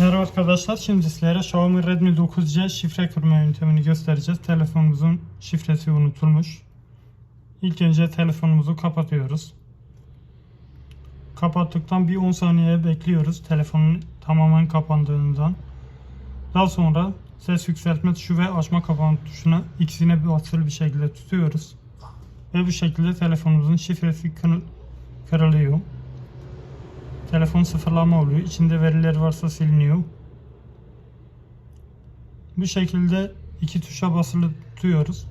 Merhaba arkadaşlar. Şimdi sizlere Xiaomi Redmi 9C şifre kırma yöntemini göstereceğiz. Telefonumuzun şifresi unutulmuş. İlk önce telefonumuzu kapatıyoruz. Kapattıktan bir 10 saniye bekliyoruz. Telefonun tamamen kapandığından. Daha sonra ses yükseltme tuşu ve açma kapama tuşuna ikisine basılı bir şekilde tutuyoruz. Ve bu şekilde telefonumuzun şifresi kır- kırılıyor. Telefon sıfırlama oluyor. İçinde veriler varsa siliniyor. Bu şekilde iki tuşa basılı tutuyoruz.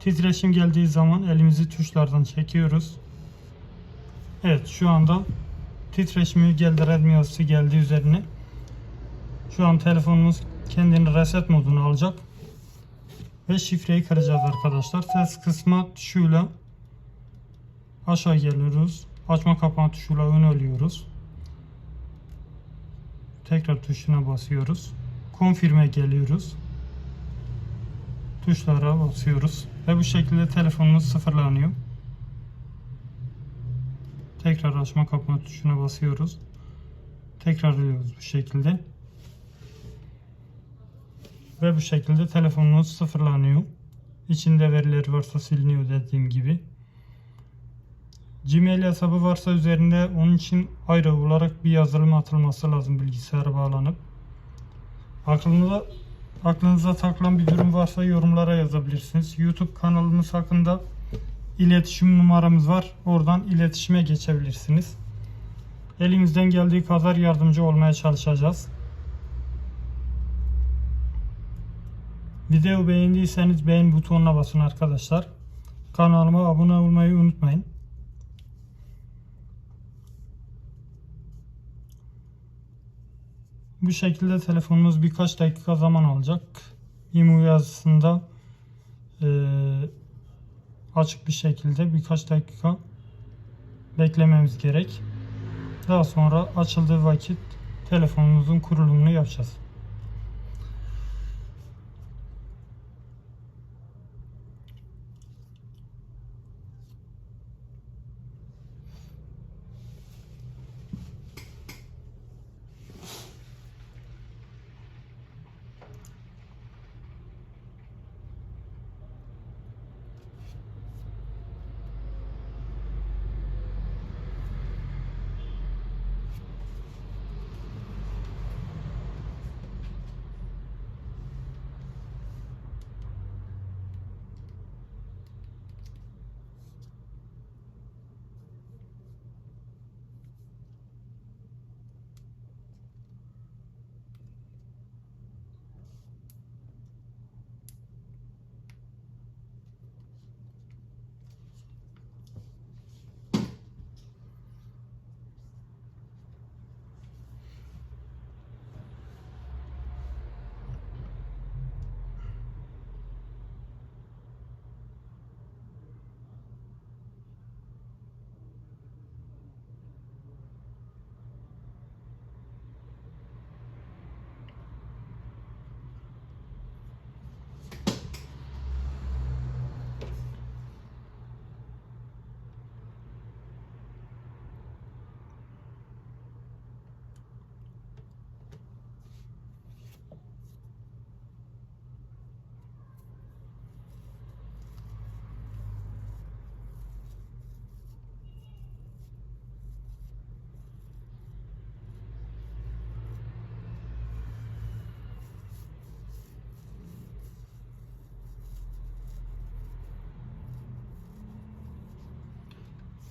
Titreşim geldiği zaman elimizi tuşlardan çekiyoruz. Evet şu anda titreşimi geldi Redmi yazısı geldi üzerine. Şu an telefonumuz kendini reset moduna alacak. Ve şifreyi kıracağız arkadaşlar. Ses kısma tuşuyla aşağı geliyoruz. Açma kapama tuşuyla öneriyoruz. Tekrar tuşuna basıyoruz. Konfirme geliyoruz. Tuşlara basıyoruz. Ve bu şekilde telefonumuz sıfırlanıyor. Tekrar açma kapama tuşuna basıyoruz. Tekrarlıyoruz bu şekilde. Ve bu şekilde telefonumuz sıfırlanıyor. İçinde veriler varsa siliniyor dediğim gibi. Gmail hesabı varsa üzerinde onun için ayrı olarak bir yazılım atılması lazım bilgisayara bağlanıp. Aklınıza, aklınıza takılan bir durum varsa yorumlara yazabilirsiniz. YouTube kanalımız hakkında iletişim numaramız var. Oradan iletişime geçebilirsiniz. Elimizden geldiği kadar yardımcı olmaya çalışacağız. Video beğendiyseniz beğen butonuna basın arkadaşlar. Kanalıma abone olmayı unutmayın. Bu şekilde telefonumuz birkaç dakika zaman alacak. IMU yazısında eee, açık bir şekilde birkaç dakika beklememiz gerek. Daha sonra açıldığı vakit telefonumuzun kurulumunu yapacağız.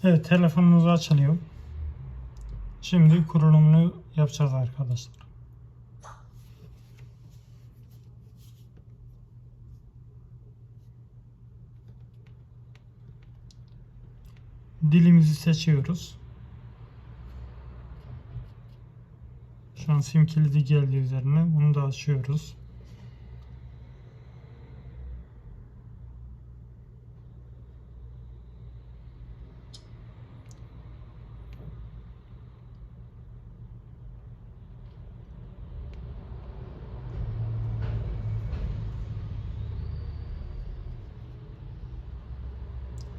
Evet telefonumuz açılıyor. Şimdi kurulumunu yapacağız arkadaşlar. Dilimizi seçiyoruz. Şu an sim kilidi geldi üzerine. Bunu da açıyoruz.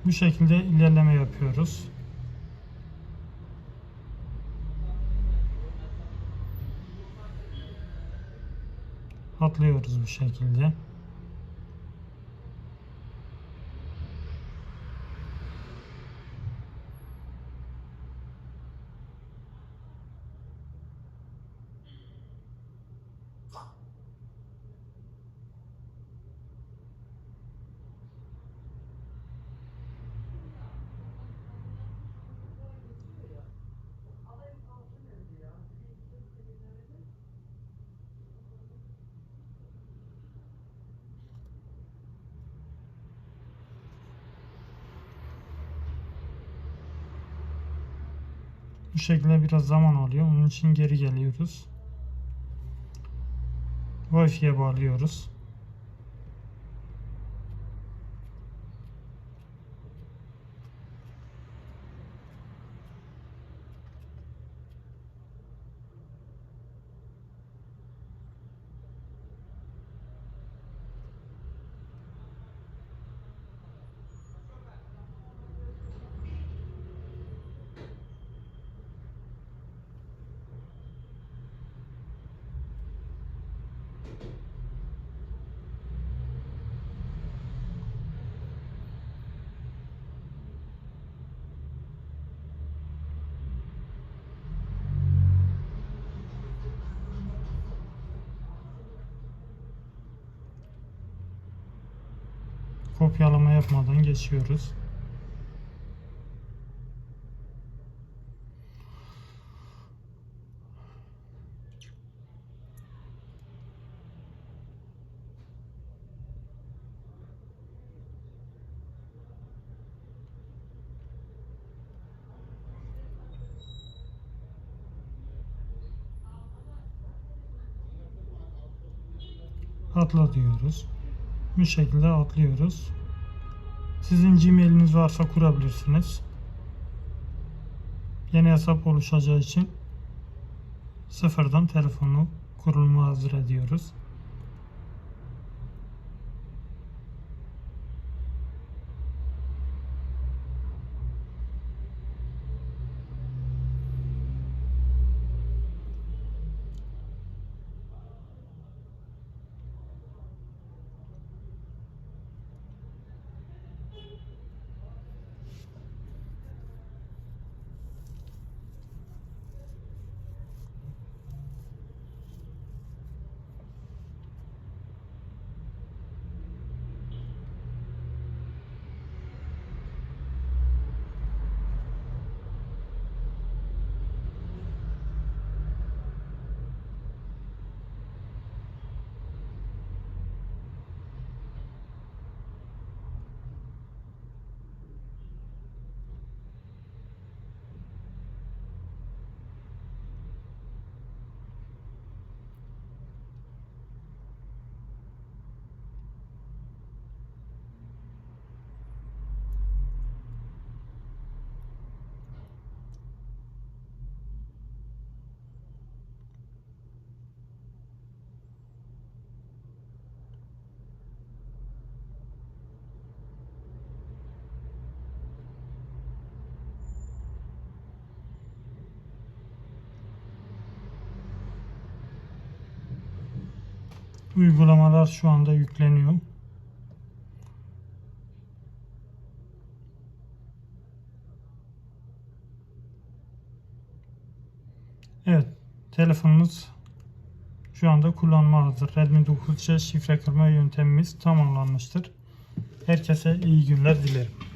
bu şekilde ilerleme yapıyoruz. Atlıyoruz bu şekilde. Bu şekilde biraz zaman alıyor. Onun için geri geliyoruz. Wi-Fi'ye bağlıyoruz. Kopyalama yapmadan geçiyoruz. Atla diyoruz. Bu şekilde atlıyoruz. Sizin Gmail'iniz varsa kurabilirsiniz. Yeni hesap oluşacağı için sıfırdan telefonu kuruluma hazır ediyoruz. Uygulamalar şu anda yükleniyor. Evet, telefonunuz şu anda kullanma hazır. Redmi 9C şifre kırma yöntemimiz tamamlanmıştır. Herkese iyi günler dilerim.